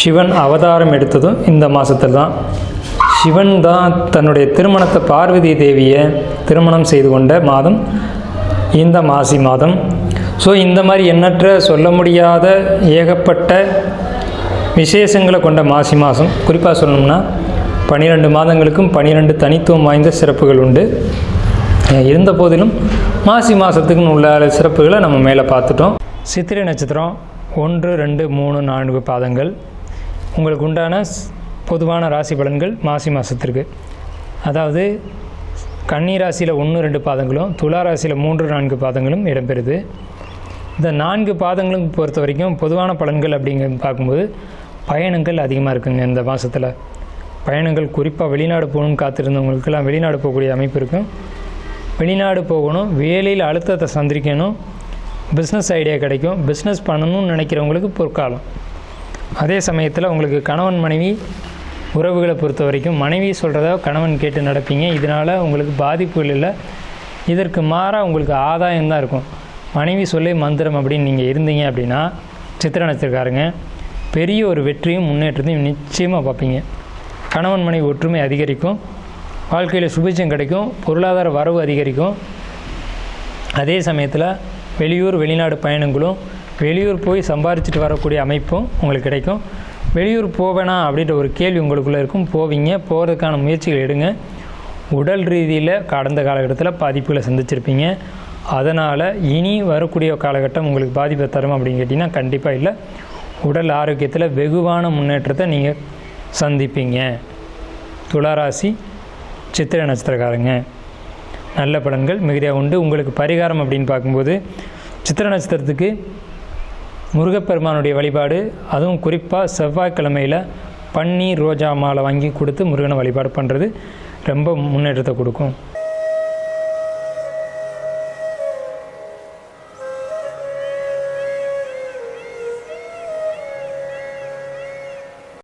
சிவன் அவதாரம் எடுத்ததும் இந்த மாதத்தில் தான். சிவன் தான் தன்னுடைய திருமணத்தை பார்வதி தேவியை திருமணம் செய்து கொண்ட மாதம் இந்த மாசி மாதம். ஸோ இந்த மாதிரி எண்ணற்ற சொல்ல முடியாத ஏகப்பட்ட விசேஷங்களை கொண்ட மாசி மாதம். குறிப்பாக சொல்லணும்னா பன்னிரெண்டு மாதங்களுக்கும் பன்னிரெண்டு தனித்துவம் வாய்ந்த சிறப்புகள் உண்டு. இருந்த போதிலும் மாசி மாதத்துக்குன்னு உள்ள சிறப்புகளை நம்ம மேலே பார்த்துட்டோம். சித்திரை நட்சத்திரம் ஒன்று ரெண்டு மூணு நான்கு பாதங்கள். உங்களுக்கு உண்டான பொதுவான ராசி பலன்கள் மாசி மாதத்திற்கு அதாவது கன்னி ராசியில் ஒன்று ரெண்டு பாதங்களும் துலா ராசியில் மூன்று நான்கு பாதங்களும் இடம்பெறுது. இந்த நான்கு பாதங்களும் பொறுத்த வரைக்கும் பொதுவான பலன்கள் அப்படிங்க பார்க்கும்போது பயணங்கள் அதிகமாக இருக்குங்க இந்த மாதத்தில் பயணங்கள் குறிப்பாக வெளிநாடு போகணும்னு காத்திருந்தவங்களுக்கெல்லாம் வெளிநாடு போகக்கூடிய அமைப்பு இருக்கும். வெளிநாடு போகணும் வேலையில் அழுத்தத்தை சந்திக்கணும் பிஸ்னஸ் ஐடியா கிடைக்கும். பிஸ்னஸ் பண்ணணும்னு நினைக்கிறவங்களுக்கு பொற்காலம். அதே சமயத்தில் உங்களுக்கு கணவன் மனைவி உறவுகளை பொறுத்த வரைக்கும் மனைவி சொல்கிறத கணவன் கேட்டு நடப்பீங்க. இதனால் உங்களுக்கு பாதிப்புகள் இல்லை. இதற்கு மாறாக உங்களுக்கு ஆதாயம் தான் இருக்கும். மனைவி சொல்லி மந்திரம் அப்படின்னு நீங்கள் இருந்தீங்க அப்படின்னா சித்திர நட்சத்திரக்காரங்க பெரிய ஒரு வெற்றியும் முன்னேற்றத்தையும் நிச்சயமாக பார்ப்பீங்க. கணவன் மனைவி ஒற்றுமை அதிகரிக்கும். வாழ்க்கையில் சுபிச்சம் கிடைக்கும். பொருளாதார வரவு அதிகரிக்கும். அதே சமயத்தில் வெளியூர் வெளிநாடு பயணங்களும் வெளியூர் போய் சம்பாரிச்சிட்டு வரக்கூடிய அமைப்பும் உங்களுக்கு கிடைக்கும். வெளியூர் போவேனா அப்படின்ற ஒரு கேள்வி உங்களுக்குள்ளே இருக்கும். போவீங்க. போகிறதுக்கான முயற்சிகள் எடுங்க. உடல் ரீதியில் கடந்த காலகட்டத்தில் பாதிப்புகளை சந்திச்சிருப்பீங்க. அதனால் இனி வரக்கூடிய காலகட்டம் உங்களுக்கு பாதிப்பை தரும் அப்படின்னு கேட்டிங்கன்னா கண்டிப்பாக இல்லை. உடல் ஆரோக்கியத்தில் வெகுவான முன்னேற்றத்தை நீங்கள் சந்திப்பீங்க. துளாராசி சித்திரை நட்சத்திரக்காரங்க. நல்ல பலன்கள் மிகுதியாக உண்டு. உங்களுக்கு பரிகாரம் அப்படின்னு பார்க்கும்போது சித்திர நட்சத்திரத்துக்கு முருகப்பெருமானுடைய வழிபாடு அதுவும் குறிப்பாக செவ்வாய்க்கிழமையில் பன்னீர் ரோஜா மாலை வாங்கி கொடுத்து முருகனை வழிபாடு பண்ணுறது ரொம்ப முன்னேற்றத்தை கொடுக்கும்.